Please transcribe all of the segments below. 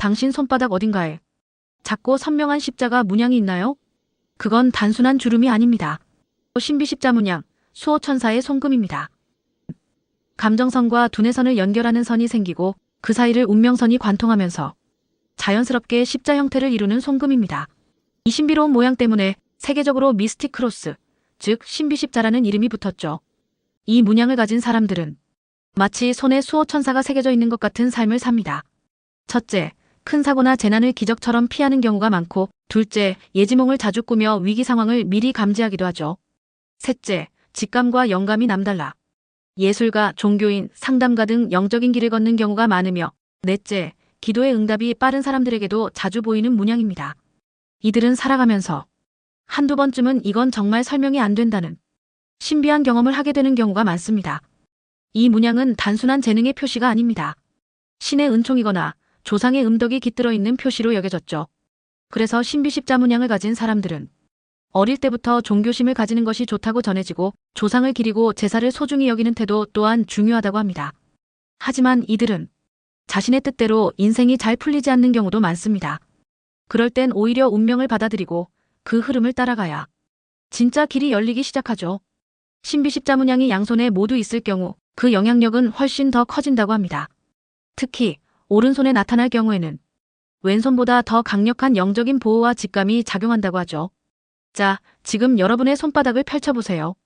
당신 손바닥 어딘가에 작고 선명한 십자가 문양이 있나요? 그건 단순한 주름이 아닙니다. 신비 십자 문양, 수호천사의 손금입니다. 감정선과 두뇌선을 연결하는 선이 생기고 그 사이를 운명선이 관통하면서 자연스럽게 십자 형태를 이루는 손금입니다. 이 신비로운 모양 때문에 세계적으로 미스틱 크로스, 즉 신비 십자라는 이름이 붙었죠. 이 문양을 가진 사람들은 마치 손에 수호천사가 새겨져 있는 것 같은 삶을 삽니다. 첫째, 큰 사고나 재난을 기적처럼 피하는 경우가 많고, 둘째, 예지몽을 자주 꾸며 위기 상황을 미리 감지하기도 하죠. 셋째, 직감과 영감이 남달라. 예술가, 종교인, 상담가 등 영적인 길을 걷는 경우가 많으며, 넷째, 기도의 응답이 빠른 사람들에게도 자주 보이는 문양입니다. 이들은 살아가면서 한두 번쯤은 이건 정말 설명이 안 된다는 신비한 경험을 하게 되는 경우가 많습니다. 이 문양은 단순한 재능의 표시가 아닙니다. 신의 은총이거나 조상의 음덕이 깃들어 있는 표시로 여겨졌죠. 그래서 신비십자 문양을 가진 사람들은 어릴 때부터 종교심을 가지는 것이 좋다고 전해지고 조상을 기리고 제사를 소중히 여기는 태도 또한 중요하다고 합니다. 하지만 이들은 자신의 뜻대로 인생이 잘 풀리지 않는 경우도 많습니다. 그럴 땐 오히려 운명을 받아들이고 그 흐름을 따라가야 진짜 길이 열리기 시작하죠. 신비십자 문양이 양손에 모두 있을 경우 그 영향력은 훨씬 더 커진다고 합니다. 특히 오른손에 나타날 경우에는 왼손보다 더 강력한 영적인 보호와 직감이 작용한다고 하죠. 자, 지금 여러분의 손바닥을 펼쳐보세요.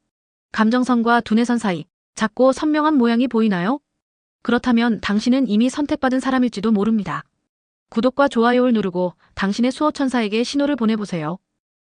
감정선과 두뇌선 사이 작고 선명한 모양이 보이나요? 그렇다면 당신은 이미 선택받은 사람일지도 모릅니다. 구독과 좋아요를 누르고 당신의 수호천사에게 신호를 보내보세요.